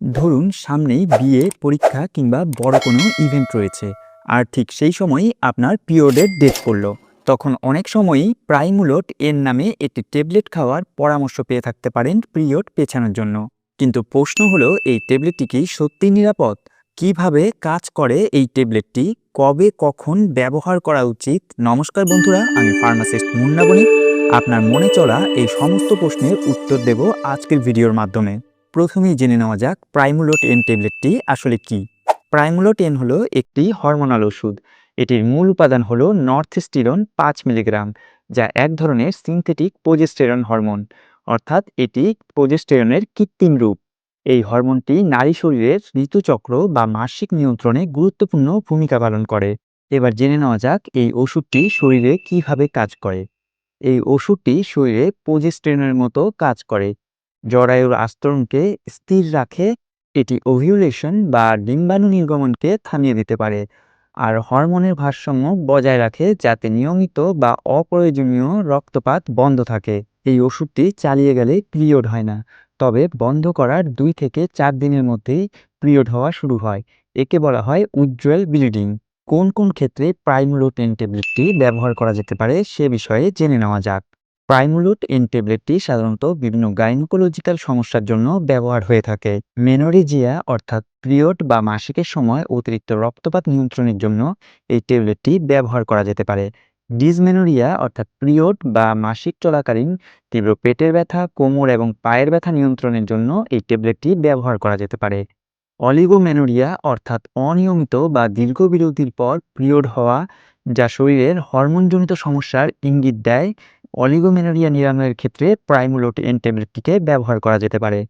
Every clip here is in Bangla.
ধরুন, সামনেই বিয়ে, পরীক্ষা কিংবা বড় কোনো ইভেন্ট রয়েছে। আর ঠিক সেই সময়ই আপনার পিরিয়ডের ডেট পড়ল। তখন অনেক সময়ই প্রাইমুলোট এর নামে একটি ট্যাবলেট খাওয়ার পরামর্শ পেয়ে থাকতে পারেন পিরিয়ড পেছানোর জন্য। কিন্তু প্রশ্ন হলো, এই ট্যাবলেটটি কি সত্যি নিরাপদ? কীভাবে কাজ করে এই ট্যাবলেটটি কবে কখন ব্যবহার করা উচিত? নমস্কার বন্ধুরা, আমি ফার্মাসিস্ট মুন্না বণিক। আপনার মনে চলা এই সমস্ত প্রশ্নের উত্তর দেব আজকের ভিডিওর মাধ্যমে। প্রথমেই জেনে নেওয়া যাক প্রাইমুলোট এন ট্যাবলেটটি আসলে কি। প্রাইমুলোট এন হলো একটি হরমোনাল ওষুধ। এটির মূল উপাদান হলো নর্থস্টিরন পাঁচ মিলিগ্রাম, যা এক ধরনের সিনথেটিক প্রোজেস্টেরন হরমোন, অর্থাৎ এটি প্রোজেস্টেরনের কৃত্রিম রূপ। এই হরমোনটি নারী শরীরের ঋতুচক্র বা মাসিক নিয়ন্ত্রণে গুরুত্বপূর্ণ ভূমিকা পালন করে। এবার জেনে নেওয়া যাক এই ওষুধটি শরীরে কীভাবে কাজ করে। এই ওষুধটি শরীরে প্রোজেস্টেরনের মতো কাজ করে। জরায়ুর আস্তরণকে স্থির রাখে, এটি ওভিউলেশন বা ডিম্বাণু নির্গমনকে থামিয়ে দিতে পারে। আর হরমোনের ভারসাম্য বজায় রাখে যাতে নিয়মিত বা অপ্রয়োজনীয় রক্তপাত বন্ধ থাকে। এই ওষুধটি চালিয়ে গেলে পিরিয়ড হয় না, তবে বন্ধ করার দুই থেকে চার দিনের মধ্যেই পিরিয়ড হওয়া শুরু হয়। একে বলা হয় উজ্জ্বল ব্লিডিং। কোন কোন ক্ষেত্রে প্রাইমুলোটেন ট্যাবলেটটি ব্যবহার করা যেতে পারে সে বিষয়ে জেনে নেওয়া যাক। প্রাইমুলোট এন ট্যাবলেটটি সাধারণত বিভিন্ন গাইনোকোলজিক্যাল সমস্যার জন্য ব্যবহার হয়ে থাকে। মেনোরিজিয়া অর্থাৎ পিরিয়ড বা মাসিকের সময় অতিরিক্ত রক্তপাত নিয়ন্ত্রণের জন্য এই ট্যাবলেটটি ব্যবহার করা যেতে পারে। ডিসমেনোরিয়া অর্থাৎ পিরিয়ড বা মাসিক চলাকালীন তীব্র পেটের ব্যথা, কোমর এবং পায়ের ব্যথা নিয়ন্ত্রণের জন্য এই ট্যাবলেটটি ব্যবহার করা যেতে পারে। অলিগোমেনোরিয়া অর্থাৎ অনিয়মিত বা দীর্ঘ বিরতির পর পিরিয়ড হওয়া, যা শরীরের হরমোনজনিত সমস্যার ইঙ্গিত দেয় অলিগোমেনোরিয়া নিরাময়ের ক্ষেত্রে প্রাইমুলোট এন ট্যাবলেটটিকে ব্যবহার করা যেতে পারে।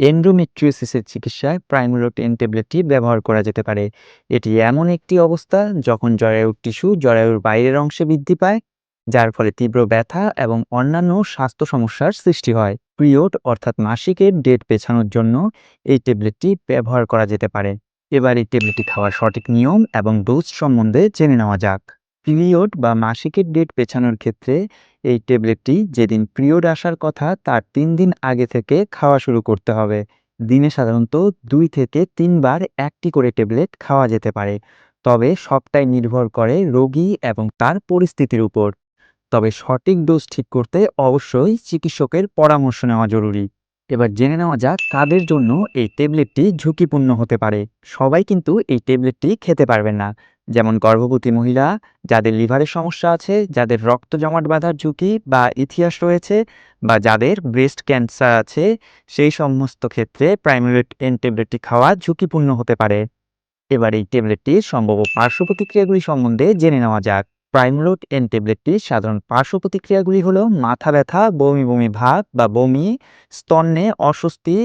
এন্ডোমেট্রিওসিসের চিকিৎসায় প্রাইমুলোট এন ট্যাবলেটটি ব্যবহার করা যেতে পারে। এটি এমন একটি অবস্থা যখন জরায়ুর টিস্যু জরায়ুর বাইরের অংশে বৃদ্ধি পায়, যার ফলে তীব্র ব্যথা এবং অন্যান্য স্বাস্থ্য সমস্যার সৃষ্টি হয়। পিরিয়ড অর্থাৎ মাসিকের ডেট পেছানোর জন্য এই ট্যাবলেটটি ব্যবহার করা যেতে পারে। এবার এই ট্যাবলেটটি খাওয়ার সঠিক নিয়ম এবং ডোজ সম্বন্ধে জেনে নেওয়া যাক। পিরিয়ড বা মাসিকের ডেট পেছানোর ক্ষেত্রে এই ট্যাবলেটটি যেদিন পিরিয়ড আসার কথা, তার তিন দিন আগে থেকে খাওয়া শুরু করতে হবে। দিনে সাধারণত দুই থেকে তিনবার একটি করে ট্যাবলেট খাওয়া যেতে পারে। তবে সবটাই নির্ভর করে রোগী এবং তার পরিস্থিতির উপর। তবে সঠিক ডোজ ঠিক করতে অবশ্যই চিকিৎসকের পরামর্শ নেওয়া জরুরি। এবার জেনে নেওয়া যাক কাদের জন্য এই ট্যাবলেটটি ঝুঁকিপূর্ণ হতে পারে। সবাই কিন্তু এই ট্যাবলেটটি খেতে পারবেন না। যেমন গর্ভবতী মহিলা, যাদের লিভারের সমস্যা আছে, যাদের রক্ত জমাট বাঁধার ঝুঁকি বা ইতিহাস রয়েছে, বা যাদের ব্রেস্ট ক্যান্সার আছে, সেই সমস্ত ক্ষেত্রে প্রাইমারি এন ট্যাবলেটটি খাওয়া ঝুঁকিপূর্ণ হতে পারে। এবার এই ট্যাবলেটটির সম্ভাব্য পার্শ্ব প্রতিক্রিয়াগুলি সম্বন্ধে জেনে নেওয়া যাক। প্রাইমলোট এন ট্যাবলেটটির সাধারণ পার্শ্ব প্রতিক্রিয়াগুলি হলো মাথা ব্যথা, বমি বমি ভাব বা বমি, স্তন্যে অস্বস্তি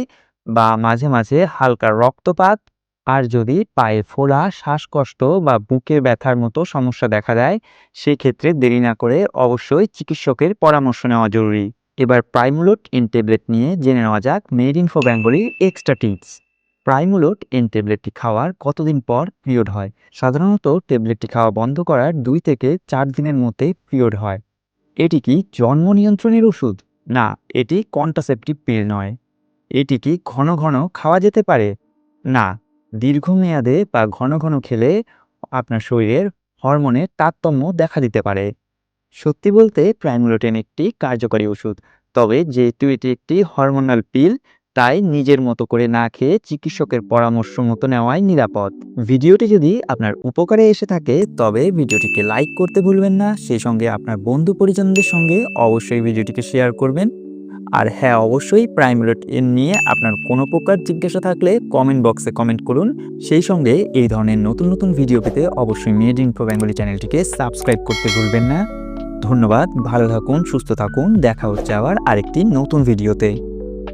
বা মাঝে মাঝে হালকা রক্তপাত আর যদি পায়ে ফোলা শ্বাসকষ্ট বা বুকে ব্যথার মতো সমস্যা দেখা দেয়, সেক্ষেত্রে দেরি না করে অবশ্যই চিকিৎসকের পরামর্শ নেওয়া জরুরি। এবার প্রাইমুলোট এন ট্যাবলেট নিয়ে জেনে নেওয়া যাক med in for Bengali extra tips. Primolut N ট্যাবলেটটি খাওয়ার কতদিন পর পিরিয়ড হয়? সাধারণত ট্যাবলেটটি খাওয়া বন্ধ করার দুই থেকে চার দিনের মধ্যে পিরিয়ড হয়। এটি কি জন্ম নিয়ন্ত্রণের ওষুধ? না, এটি কন্ট্রাসেপটিভ পিল নয়। এটি কি ঘন ঘন খাওয়া যেতে পারে? না দীর্ঘমেয়াদে বা ঘন ঘন খেলে আপনার শরীরের হরমোনের তারতম্য দেখা দিতে পারে। সত্যি বলতে প্রাইমুলোটেন একটি কার্যকরী ওষুধ। তবে যেহেতু এটি একটি হরমোনাল পিল, তাই নিজের মতো করে না খেয়ে চিকিৎসকের পরামর্শ মতো নেওয়াই নিরাপদ। ভিডিওটি যদি আপনার উপকারে এসে থাকে, তবে ভিডিওটিকে লাইক করতে ভুলবেন না। সেই সঙ্গে আপনার বন্ধু পরিজনদের সঙ্গে অবশ্যই ভিডিওটিকে শেয়ার করবেন। আর হ্যাঁ অবশ্যই প্রাইম রেট নিয়ে আপনার কোনো প্রকার জিজ্ঞাসা থাকলে কমেন্ট বক্সে কমেন্ট করুন। সেই সঙ্গে এই ধরনের নতুন নতুন ভিডিও পেতে অবশ্যই মেড ইনফো বেঙ্গলি চ্যানেলটিকে সাবস্ক্রাইব করতে ভুলবেন না। ধন্যবাদ, ভালো থাকুন, সুস্থ থাকুন, দেখা হচ্ছে আবার আরেকটি নতুন ভিডিওতে